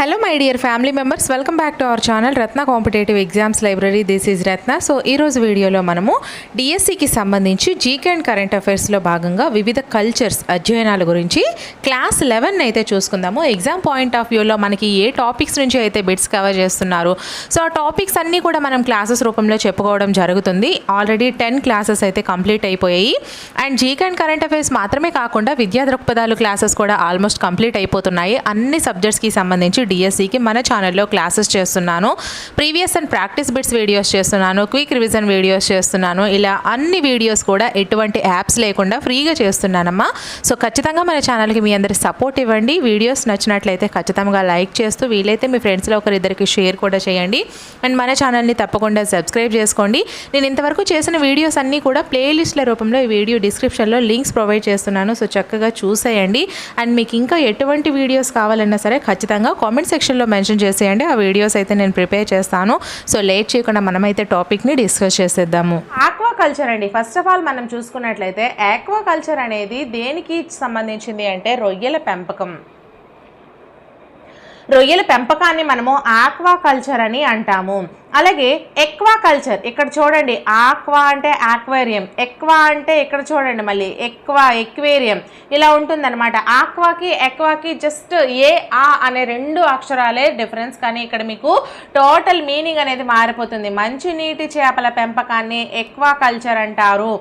Hello my dear family members welcome back to our channel Ratna competitive exams library this is Ratna so ఈ రోజు వీడియోలో మనము డిఎస్సికి సంబంధించి జీకే అండ్ కరెంట్ అఫైర్స్లో భాగంగా వివిధ కల్చర్స్ అధ్యయనాల గురించి క్లాస్ లెవెన్ అయితే చూసుకుందాము. ఎగ్జామ్ పాయింట్ ఆఫ్ వ్యూలో మనకి ఏ టాపిక్స్ నుంచి అయితే బిట్స్ కవర్ చేస్తున్నారు. సో ఆ టాపిక్స్ అన్నీ కూడా మనం క్లాసెస్ రూపంలో చెప్పుకోవడం జరుగుతుంది. ఆల్రెడీ టెన్ క్లాసెస్ అయితే కంప్లీట్ అయిపోయాయి. And GK and current affairs మాత్రమే కాకుండా విద్యా దృక్పథాలు క్లాసెస్ కూడా ఆల్మోస్ట్ కంప్లీట్ అయిపోతున్నాయి. అన్ని సబ్జెక్ట్స్కి సంబంధించి డిఎస్సికి మన ఛానల్లో క్లాసెస్ చేస్తున్నాను. Previous and practice bits videos చేస్తున్నాను. క్విక్ రివిజన్ వీడియోస్ చేస్తున్నాను. ఇలా అన్ని వీడియోస్ కూడా ఎటువంటి యాప్స్ లేకుండా ఫ్రీగా చేస్తున్నానమ్మా. సో ఖచ్చితంగా మన ఛానల్కి మీ అందరి సపోర్ట్ ఇవ్వండి. వీడియోస్ నచ్చినట్లయితే ఖచ్చితంగా లైక్ చేస్తూ వీలైతే మీ ఫ్రెండ్స్లో ఒకరిద్దరికి షేర్ కూడా చేయండి. అండ్ మన ఛానల్ని తప్పకుండా సబ్స్క్రైబ్ చేసుకోండి. నేను ఇంతవరకు చేసిన వీడియోస్ అన్నీ కూడా ప్లేలిస్ట్ల రూపంలో ఈ వీడియో డిస్క్రిప్షన్లో లింక్స్ ప్రొవైడ్ చేస్తున్నాను. సో చక్కగా చూసేయండి. అండ్ మీకు ఇంకా ఎటువంటి వీడియోస్ కావాలన్నా సరే ఖచ్చితంగా కామెంట్ సెక్షన్లో మెన్షన్ చేసేయండి. ఆ వీడియోస్ అయితే నేను ప్రిపేర్ చేస్తాను. సో లేట్ చేయకుండా మనమైతే టాపిక్ని డిస్కస్ చేసేద్దాము. ఆక్వా కల్చర్ అండి. ఫస్ట్ ఆఫ్ ఆల్ మనం చూసుకున్నట్లయితే ఆక్వా కల్చర్ అనేది దేనికి సంబంధించింది అంటే రొయ్యల పెంపకం. రొయ్యల పెంపకాన్ని మనము ఆక్వా కల్చర్ అని అంటాము. అలాగే ఎక్వా కల్చర్ ఇక్కడ చూడండి ఆక్వా అంటే ఆక్వేరియం ఎక్వా అంటే ఇక్కడ చూడండి మళ్ళీ ఎక్వా ఎక్వేరియం ఇలా ఉంటుందన్నమాట. ఆక్వాకి ఎక్వాకి జస్ట్ ఏ ఆ అనే రెండు అక్షరాలే డిఫరెన్స్ కానీ ఇక్కడ మీకు టోటల్ మీనింగ్ అనేది మారిపోతుంది. మంచినీటి చేపల పెంపకాన్ని ఎక్వా కల్చర్ అంటారు.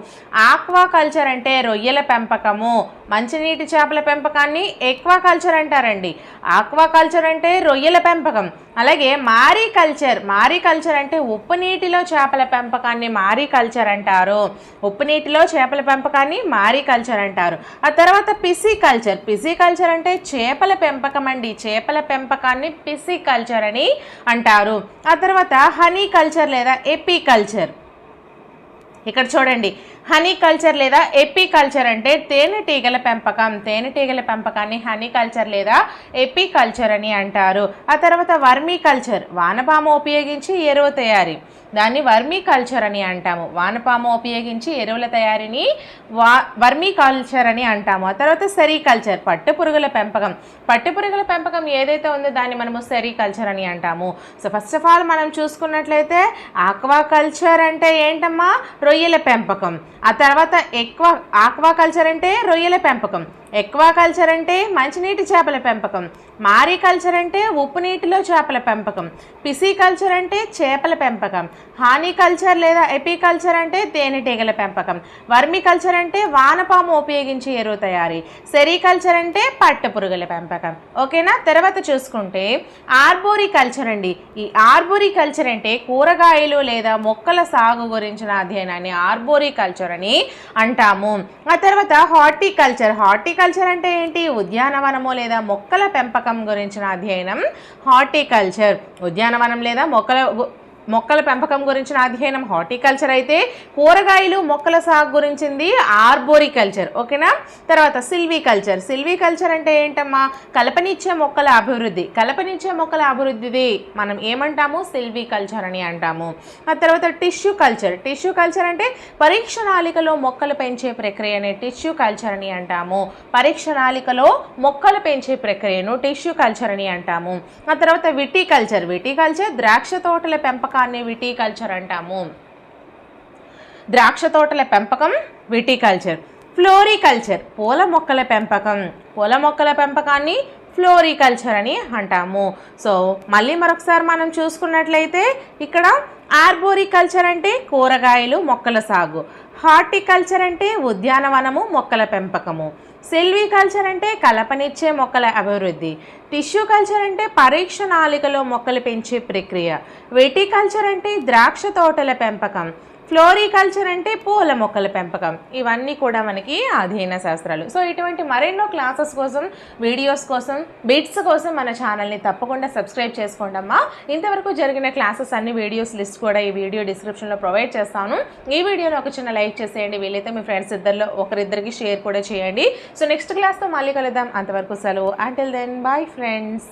ఆక్వా కల్చర్ అంటే రొయ్యల పెంపకము. మంచినీటి చేపల పెంపకాన్ని ఎక్వా కల్చర్ అంటారండి. ఆక్వా కల్చర్ అంటే రొయ్యల పెంపకం. అలాగే మారీ కల్చర్ మారీ కల్చర్ అంటే ఉప్పు నీటిలో చేపల పెంపకాన్ని మారీ కల్చర్ అంటారు. ఉప్పు నీటిలో చేపల పెంపకాన్ని మారీ కల్చర్ అంటారు. ఆ తర్వాత పిసి కల్చర్ పిసి కల్చర్ అంటే చేపల పెంపకం అండి. చేపల పెంపకాన్ని పిసి కల్చర్ అని అంటారు. ఆ తర్వాత హనీ కల్చర్ లేదా ఎపికల్చర్ ఇక్కడ చూడండి. హనీ కల్చర్ లేదా ఎపీ కల్చర్ అంటే తేనెటీగల పెంపకం. తేనెటీగల పెంపకాన్ని హనీ కల్చర్ లేదా ఎపీ కల్చర్ అని అంటారు. ఆ తర్వాత వర్మీ కల్చర్ వానపాము ఉపయోగించి ఎరువు తయారీ. దాన్ని వర్మీ కల్చర్ అని అంటాము. వానపాము ఉపయోగించి ఎరువుల తయారీని వా వర్మీ కల్చర్ అని అంటాము. ఆ తర్వాత సెరీకల్చర్ పట్టు పురుగుల పెంపకం. పట్టు పురుగుల పెంపకం ఏదైతే ఉందో దాన్ని మనము సెరీకల్చర్ అని అంటాము. సో ఫస్ట్ ఆఫ్ ఆల్ మనం చూసుకున్నట్లయితే ఆక్వా కల్చర్ అంటే ఏంటమ్మా? రొయ్యల పెంపకం. ఆ తర్వాత ఎక్కువ ఆక్వా కల్చర్ అంటే రొయ్యల పెంపకం. ఎక్వాకల్చర్ అంటే మంచినీటి చేపల పెంపకం. మారీ కల్చర్ అంటే ఉప్పు నీటిలో చేపల పెంపకం. పిసి కల్చర్ అంటే చేపల పెంపకం. హానీ కల్చర్ లేదా ఎపికల్చర్ అంటే తేనెటీగల పెంపకం. వర్మి కల్చర్ అంటే వానపాము ఉపయోగించి ఎరువు తయారీ. సెరికల్చర్ అంటే పట్టుపురుగుల పెంపకం. ఓకేనా? తర్వాత చూసుకుంటే ఆర్బోరికల్చర్ అండి. ఈ ఆర్బోరికల్చర్ అంటే కూరగాయలు లేదా మొక్కల సాగు గురించిన అధ్యయనాన్ని ఆర్బోరికల్చర్ అని అంటాము. ఆ తర్వాత హార్టికల్చర్. హార్టికల్చర్ అంటే ఏంటి? ఉద్యానవనము లేదా మొక్కల పెంపకం గురించిన అధ్యయనం. హార్టికల్చర్. ఉద్యానవనం లేదా మొక్కల మొక్కల పెంపకం గురించిన అధ్యయనం హార్టికల్చర్ అయితే కూరగాయలు మొక్కల సాగు గురించింది ఆర్బోరికల్చర్ ఓకేనా? తర్వాత సిల్వీకల్చర్. కల్చర్ కల్చర్ అంటే ఏంటమ్మా? కలపనిచ్చే మొక్కల అభివృద్ధి. కలపనిచ్చే మొక్కల అభివృద్ధిది మనం ఏమంటాము? సిల్వీకల్చర్ అని అంటాము. ఆ తర్వాత టిష్యూ కల్చర్. టిష్యూ కల్చర్ అంటే పరీక్ష నాళికలో మొక్కలు పెంచే ప్రక్రియనే టిష్యూ కల్చర్ అని అంటాము. పరీక్ష నాళికలో మొక్కలు పెంచే ప్రక్రియను టిష్యూ కల్చర్ అని అంటాము. ఆ తర్వాత విటికల్చర్. విటికల్చర్ ద్రాక్ష తోటల పెంపకం పెంపకాన్ని విటికల్చర్ అంటాము. ద్రాక్ష తోటల పెంపకం విటికల్చర్. ఫ్లోరికల్చర్ పూల మొక్కల పెంపకం. పూల మొక్కల పెంపకాన్ని ఫ్లోరికల్చర్ అని అంటాము. సో మళ్ళీ మరొకసారి మనం చూసుకున్నట్లయితే ఇక్కడ ఆర్బోరికల్చర్ అంటే కూరగాయలు మొక్కల సాగు. హార్టికల్చర్ అంటే ఉద్యానవనము మొక్కల పెంపకము. సెల్వికల్చర్ అంటే కలపనిచ్చే మొక్కల అభివృద్ధి. టిష్యూ కల్చర్ అంటే పరీక్ష నాళికలో మొక్కలు పెంచే ప్రక్రియ. వెటికల్చర్ అంటే ద్రాక్ష తోటల పెంపకం. ఫ్లోరికల్చర్ అంటే పూల మొక్కల పెంపకం. ఇవన్నీ కూడా మనకి అధ్యయన శాస్త్రాలు. సో ఇటువంటి మరెన్నో క్లాసెస్ కోసం వీడియోస్ కోసం బిట్స్ కోసం మన ఛానల్ని తప్పకుండా సబ్స్క్రైబ్ చేసుకోండి అమ్మా ఇంతవరకు జరిగిన క్లాసెస్ అన్ని వీడియోస్ లిస్ట్ కూడా ఈ వీడియో డిస్క్రిప్షన్లో ప్రొవైడ్ చేస్తాను. ఈ వీడియోని ఒక చిన్న లైక్ చేసేయండి. వీలైతే మీ ఫ్రెండ్స్ ఇద్దరిలో ఒకరిద్దరికి షేర్ కూడా చేయండి. సో నెక్స్ట్ క్లాస్తో మళ్ళీ కలుద్దాం. అంతవరకు సెలవు. Until then bye friends